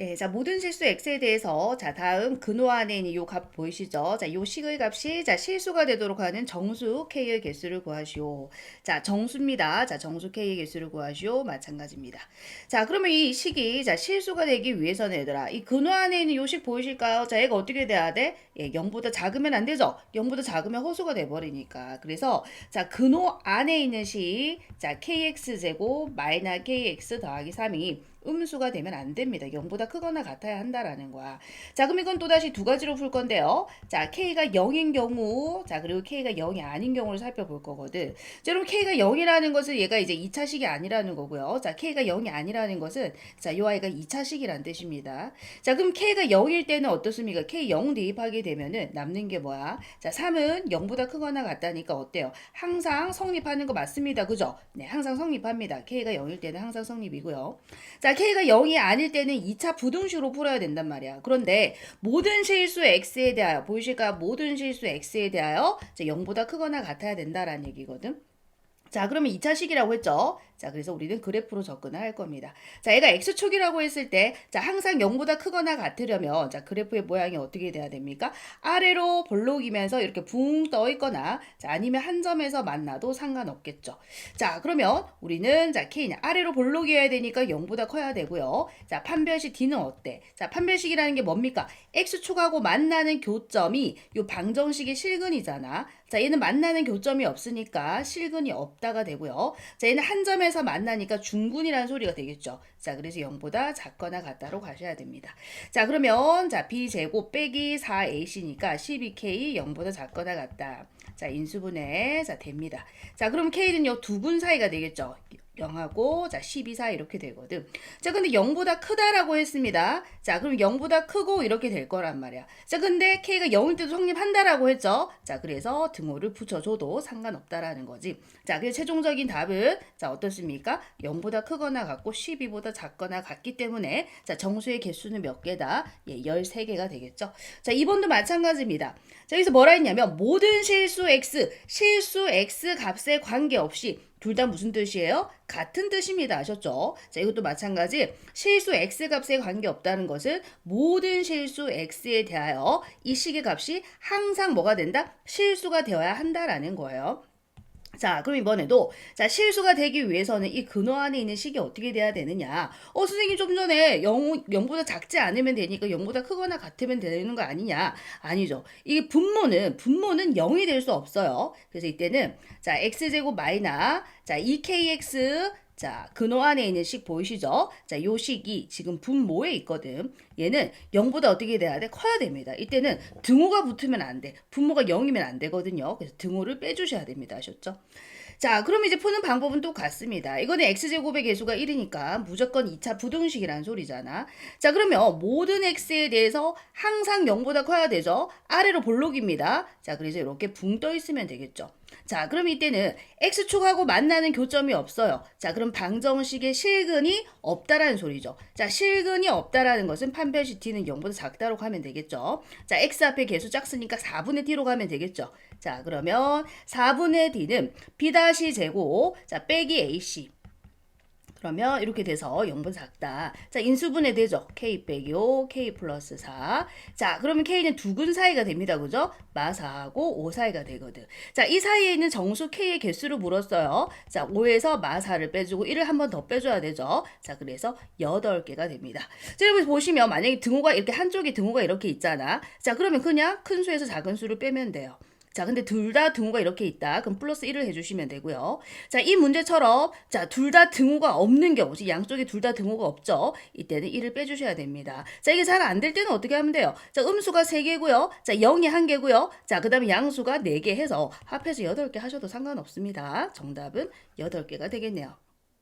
네, 자, 모든 실수 x에 대해서 자, 다음 근호 안에 있는 요 값 보이시죠? 자, 요 식의 값이 자, 실수가 되도록 하는 정수 k의 개수를 구하시오. 자, 정수입니다. 자, 정수 k의 개수를 구하시오. 마찬가지입니다. 자, 그러면 이 식이 자, 실수가 되기 위해서는 얘들아, 이 근호 안에 있는 요 식 보이실까요? 자, 얘가 어떻게 돼야 돼? 예, 0보다 작으면 안 되죠? 0보다 작으면 허수가 돼 버리니까. 그래서 자, 근호 안에 있는 식 자, kx 제곱 마이너 kx 더하기 3이 음수가 되면 안 됩니다. 0보다 크거나 같아야 한다라는 거야. 자, 그럼 이건 또다시 두 가지로 풀 건데요. 자, k가 0인 경우, 자, 그리고 k가 0이 아닌 경우를 살펴볼 거거든. 자, 그럼 k가 0이라는 것은 얘가 이제 2차식이 아니라는 거고요. 자, k가 0이 아니라는 것은 자, 요 아이가 2차식이란 뜻입니다. 자, 그럼 k가 0일 때는 어떻습니까? k 0 대입하게 되면은 남는 게 뭐야? 자, 3은 0보다 크거나 같다니까 어때요? 항상 성립하는 거 맞습니다. 그죠? 네, 항상 성립합니다. k가 0일 때는 항상 성립이고요. 자, k가 0이 아닐 때는 2차 부등식으로 풀어야 된단 말이야. 그런데 모든 실수 x에 대하여 보이실까요? 모든 실수 x에 대하여 자, 0보다 크거나 같아야 된다라는 얘기거든. 자, 그러면 2차 식이라고 했죠? 자, 그래서 우리는 그래프로 접근을 할 겁니다. 자, 얘가 x축이라고 했을 때, 자, 항상 0보다 크거나 같으려면, 자, 그래프의 모양이 어떻게 돼야 됩니까? 아래로 볼록이면서 이렇게 붕 떠 있거나, 자, 아니면 한 점에서 만나도 상관없겠죠. 자, 그러면 우리는, 자, k는 아래로 볼록이어야 되니까 0보다 커야 되고요. 자, 판별식 d는 어때? 자, 판별식이라는 게 뭡니까? x축하고 만나는 교점이 요 방정식의 실근이잖아. 자, 얘는 만나는 교점이 없으니까 실근이 없다가 되고요. 자, 얘는 한 점에서 만나니까 중군이라는 소리가 되겠죠. 자, 그래서 0보다 작거나 같다로 가셔야 됩니다. 자, 그러면 자, b제곱 빼기 4ac니까 12k 0보다 작거나 같다. 자, 인수분해 자, 됩니다. 자, 그럼 k는 요, 두 군 사이가 되겠죠. 0하고 자 12, 4 이렇게 되거든. 자 근데 0보다 크다라고 했습니다. 자 그럼 0보다 크고 이렇게 될 거란 말이야. 자 근데 k가 0일 때도 성립한다라고 했죠. 자 그래서 등호를 붙여줘도 상관없다라는 거지. 자 그래서 최종적인 답은 자 어떻습니까? 0보다 크거나 같고 12보다 작거나 같기 때문에 자 정수의 개수는 몇 개다? 예 13개가 되겠죠. 자 2번도 마찬가지입니다. 자 여기서 뭐라 했냐면 모든 실수 x 실수 x 값에 관계없이 둘 다 무슨 뜻이에요? 같은 뜻입니다. 아셨죠? 자, 이것도 마찬가지. 실수 x 값에 관계없다는 것은 모든 실수 x에 대하여 이 식의 값이 항상 뭐가 된다? 실수가 되어야 한다라는 거예요. 자, 그럼 이번에도 자 실수가 되기 위해서는 이 근호 안에 있는 식이 어떻게 돼야 되느냐? 어, 선생님 좀 전에 0, 0보다 작지 않으면 되니까 0보다 크거나 같으면 되는 거 아니냐? 아니죠. 이게 분모는 분모는 0이 될 수 없어요. 그래서 이때는 자 x제곱 마이너 자 2kx 자, 근호 안에 있는 식 보이시죠? 자, 요 식이 지금 분모에 있거든. 얘는 0보다 어떻게 돼야 돼? 커야 됩니다. 이때는 등호가 붙으면 안 돼. 분모가 0이면 안 되거든요. 그래서 등호를 빼주셔야 됩니다. 아셨죠? 자, 그럼 이제 푸는 방법은 똑같습니다. 이거는 x제곱의 개수가 1이니까 무조건 2차 부등식이라는 소리잖아. 자, 그러면 모든 x에 대해서 항상 0보다 커야 되죠? 아래로 볼록입니다. 자, 그래서 이렇게 붕 떠 있으면 되겠죠. 자, 그럼 이때는 x축하고 만나는 교점이 없어요. 자, 그럼 방정식의 실근이 없다라는 소리죠. 자, 실근이 없다라는 것은 판별식 t는 0보다 작다로 가면 되겠죠. 자, x 앞에 개수 작으니까 4분의 t로 가면 되겠죠. 자, 그러면 4분의 d는 b 다시 제곱, 자, 빼기 ac. 그러면 이렇게 돼서 0보다 작다. 자, 인수분해 되죠. k 빼기 5, k 플러스 4. 자, 그러면 k는 두근 사이가 됩니다. 그죠? 마사하고 5 사이가 되거든. 자, 이 사이에 있는 정수 k의 개수를 물었어요. 자, 5에서 마사를 빼주고 1을 한 번 더 빼줘야 되죠. 자, 그래서 8개가 됩니다. 자, 여러분 보시면 만약에 등호가 이렇게 한쪽에 등호가 이렇게 있잖아. 자, 그러면 그냥 큰 수에서 작은 수를 빼면 돼요. 자, 근데 둘 다 등호가 이렇게 있다. 그럼 플러스 1을 해주시면 되고요. 자, 이 문제처럼, 자, 둘 다 등호가 없는 경우, 즉 양쪽에 둘 다 등호가 없죠. 이때는 1을 빼주셔야 됩니다. 자, 이게 잘 안 될 때는 어떻게 하면 돼요? 자, 음수가 3개고요. 자, 0이 1개고요. 자, 그 다음에 양수가 4개 해서 합해서 8개 하셔도 상관없습니다. 정답은 8개가 되겠네요.